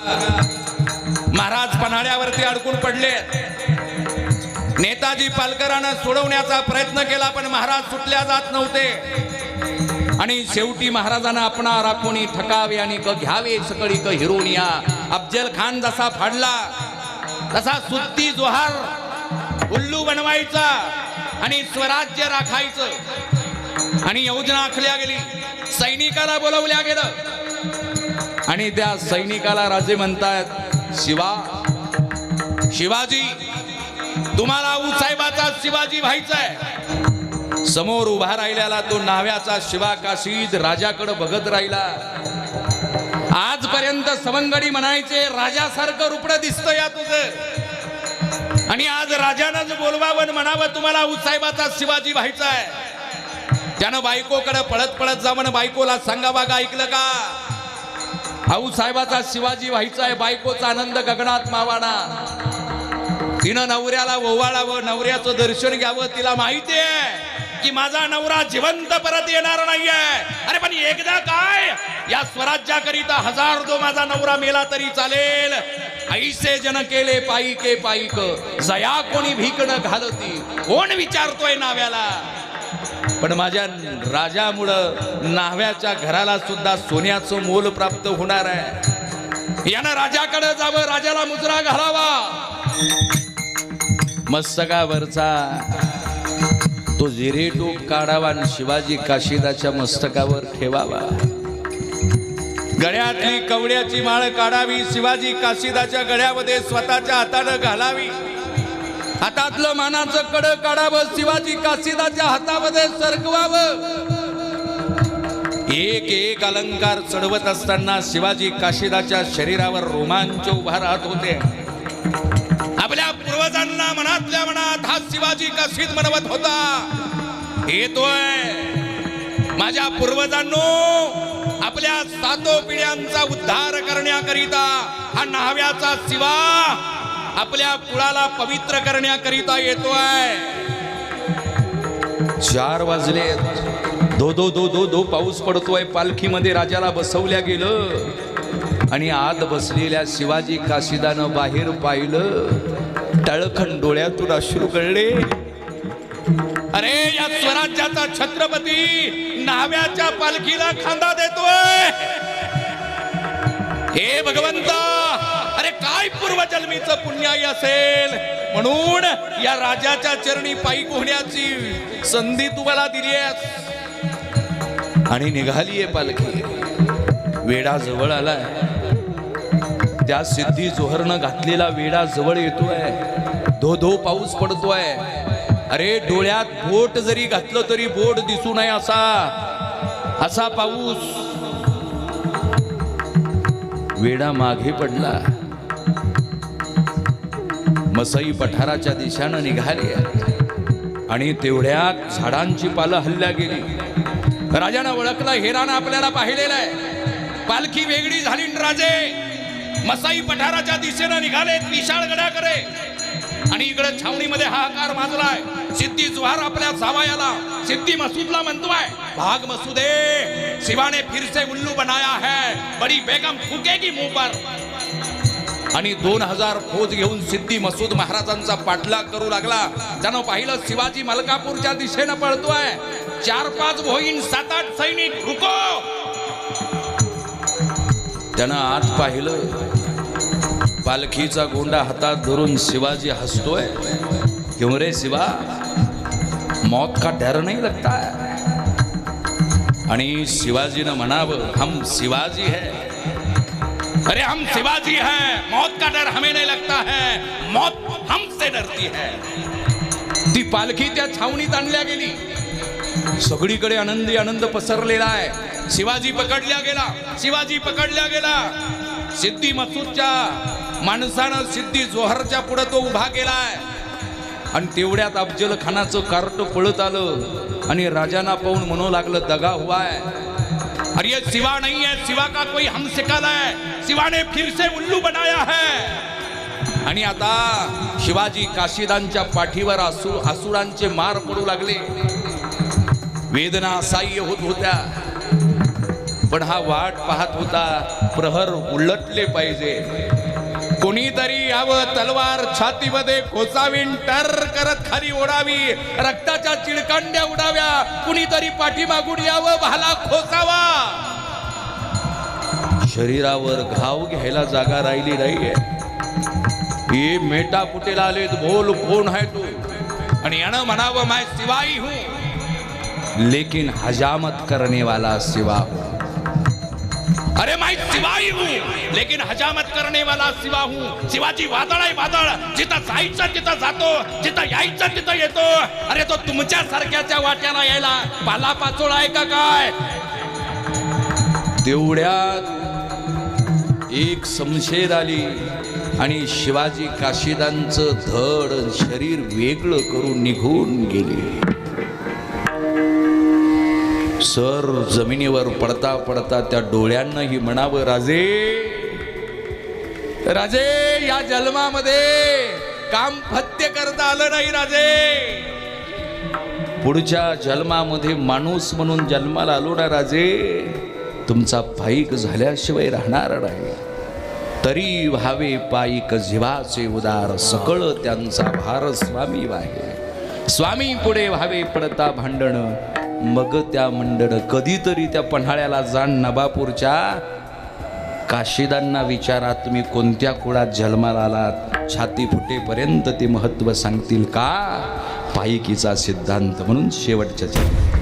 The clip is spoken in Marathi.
महाराज पन्हाळ्यावरती अडकून पडले. नेताजी पालकरानं सोडवण्याचा प्रयत्न केला पण महाराज सुटल्या जात नव्हते. आणि शेवटी महाराजांना आपणा राखोणी ठकावे आणि क घ्यावे सकळी क हिरोनिया अफजल खान जसा फाडला तसा सुत्ती जोहार उल्लू बनवायचा आणि स्वराज्य राखायचं. आणि योजना आखल्या गेली. सैनिकाला बोलवल्या गेलं. आणि त्या सैनिकाला राजे म्हणतात शिवा शिवाजी तुम्हाला साहेबाचा शिवाजी व्हायचा आहे समोर उभा राहिलेला तो नाव्याचा शिवा काशीद राजाकडे बघत राहिला. आजपर्यंत सवंगडी म्हणायचे राजासारखं रुपड दिसतं या तुझं. आणि आज राजानं बोलवावं म्हणावं तुम्हाला साहेबाचा शिवाजी व्हायचा आहे त्यानं बायकोकडे पळत पळत जावं बायकोला सांगा बागा ऐकलं का? भाऊ साहेबाचा शिवाजी व्हायचा आहे बायकोचा आनंद गगनात मावाना. तिनं नवऱ्याला ओवाळावं नवऱ्याचं दर्शन घ्यावं तिला माहिती आहे की माझा नवरा जिवंत परत येणार नाहीये. अरे पण एकदा काय? या स्वराज्याकरिता हजार दो माझा नवरा मेला तरी चालेल. ऐसे जन केले पायीके पायीक. जया कोणी भीकण घालती. कोण विचारतोय नाव्याला? पण माझ्या राजामुळं नाव्याच्या घराला सुद्धा सोन्याचं मोल प्राप्त होणार आहे. यानं राजाकडे जावं राजाला मुजरा घालावा. मस्तकावरचा तो जिरे टोप काढावा आणि शिवाजी काशिदाच्या मस्तकावर ठेवावा. गळ्यातली कवड्याची माळ काढावी शिवाजी काशिदाच्या गळ्यामध्ये स्वतःच्या हातानं घालावी. हातातलं मानाचं कड काढावं शिवाजी काशिदाच्या हातामध्ये सरकवावं. एक एक अलंकार चढवत असताना शिवाजी काशिदाच्या शरीरावर रोमांच उभा राहत होते. आपल्या पूर्वजांना मनातल्या मनात हा शिवाजी काशीद म्हणवत होता. येतोय. माझ्या पूर्वजांनो आपल्या सातो पिढ्यांचा उद्धार करण्याकरिता हा नाव्याचा शिवा आपल्या कुळाला पवित्र करण्याकरिता येतोय. चार वाजले. दो दो दो दो दो पाऊस पडतोय. पालखीमध्ये राजाला बसवल्या गेलं. आणि आत बसलेल्या शिवाजी काशिदानं बाहेर पाहिलं. टळखंड डोळ्यातून अश्रू गळले. अरे या स्वराज्याचा छत्रपती नाव्याच्या पालखीला खांदा देतोय. हे भगवंता! काय पूर्वजन्मीचं पुण्याई असेल. म्हणून या राजाच्या चरणी पायी होण्याची संधी तुम्हाला दिली आणि निघालीये पालखी. वेडा जवळ आलाय. त्या सिद्धी जोहरनं घातलेला वेडा जवळ येतोय. धो धो पाऊस पडतोय. अरे डोळ्यात बोट जरी घातलं तरी बोट दिसू नये असा. असा पाऊस. वेडा मागे पडला. मसई पठाराच्या दिशानं निघाले आणि तेवढ्यात झाडांची पालं हल्ल्या गेली. राजानं ओळखलं हेरानं आपल्याला पाहिलेलं आहे. पालखी वेगळी झाली न राजे. मसाई पठाराच्या दिशेनं निघालेत विशाळ गडाकडे आणि इकडे छावणीमध्ये हाहाकार माजलाय. सिद्धी जुहार आपल्या जावायाला सिद्धी मसूदला म्हणतोय भाग मसूदे शिवाने फिरसे उल्लू बनाया है बड़ी बेगम फुकेगी मुंह पर. आणि दोन हजार फौज घेऊन सिद्धी मसूद महाराजांचा पाठलाग करू लागला. त्यानं पाहिलं शिवाजी मलकापूरच्या दिशेनं पळतोय. चार पाच भोईन सात आठ सैनिक रुको! त्यानं आत पाहिलं पालखीचा गोंडा हातात धरून शिवाजी हसतोय. क्यों रे शिवा? मौत का डर नाही लगता है? आणि शिवाजीनं म्हणावं हम शिवाजी है. अरे हम शिवाजी हैं मौत का डर हमें नहीं लगता है। मौत हमसे डरती है। ती पालखी त्या छावणीत आणल्या गेली. सगळीकडे आनंदी आनंद पसरलेला आहे. शिवाजी पकडल्या गेला. शिवाजी पकडल्या गेला. सिद्धी मसूदच्या माणसानं सिद्धी जोहरच्या पुढे तो उभा केलाय. आणि तेवढ्यात अफजल खानाचं कार्ट पळत आलं आणि राजांना पाहून म्हणू लागलं दगा हुआ है. अरे शिवा नाही नहीं है का कोई हम सिकाला है? शिवाने फिरसे फिर से उल्लू बनाया है। आणि आता शिवाजी काशीदांच्या पाठीवर आसू असुरांचे मार पडू लागले. वेदना साह्य होत होत्या. पण हा वाट पाहत होता प्रहर उलटले पाहिजे. कोणीतरी यावं तलवार छातीमध्ये खोचावीन टर करत खाली ओढावी. रक्ताच्या चिळकांड्या उडाव्या. कुणीतरी पाठीमागून यावं भाला खोचावा. शरीरावर घाव घ्यायला जागा राहिली नाहीये. ये मेटा कुठेला आलेत बोल कोण आहे तू? आणि यानं म्हणावं माय शिवाई हूं. लेकिन हजामत करने वाला सिवा अरे मैं शिवाई हूं. लेकिन हजामत करने वाला शिवा हूं. शिवाजी वादळ आहे वादळ. जिथं जायचं तिथं जातो. जिथं यायचं तिथं येतो. अरे तो तुमच्या सारख्याच्या वाट्याला यायला पाला पाचोळा आहे का काय? तेवढ्यात एक समशेर आली आणि शिवाजी काशीदांचं धड शरीर वेगळं करून निघून गेले. सर जमिनीवर पडता पडता त्या डोळ्यांनाही म्हणावं राजे राजे या जन्मामध्ये काम फत्य करता आलं नाही राजे. पुढच्या जन्मामध्ये माणूस म्हणून जन्माला आलो ना राजे. तुमचा पायिक झाल्याशिवाय राहणार नाही. तरी व्हावे पायिक जीवाचे उदार सकळ त्यांचा भार स्वामी वाहे. स्वामी पुढे व्हावे पडता भांडण. मग त्या मंडण कधीतरी त्या पन्हाळ्याला जाण नबापूरच्या काशीदांना विचारा तुम्ही कोणत्या कुळात जन्माला आलात? छाती फुटेपर्यंत ते महत्त्व सांगतील का? पायकीचा सिद्धांत म्हणून शेवटच्या जन्म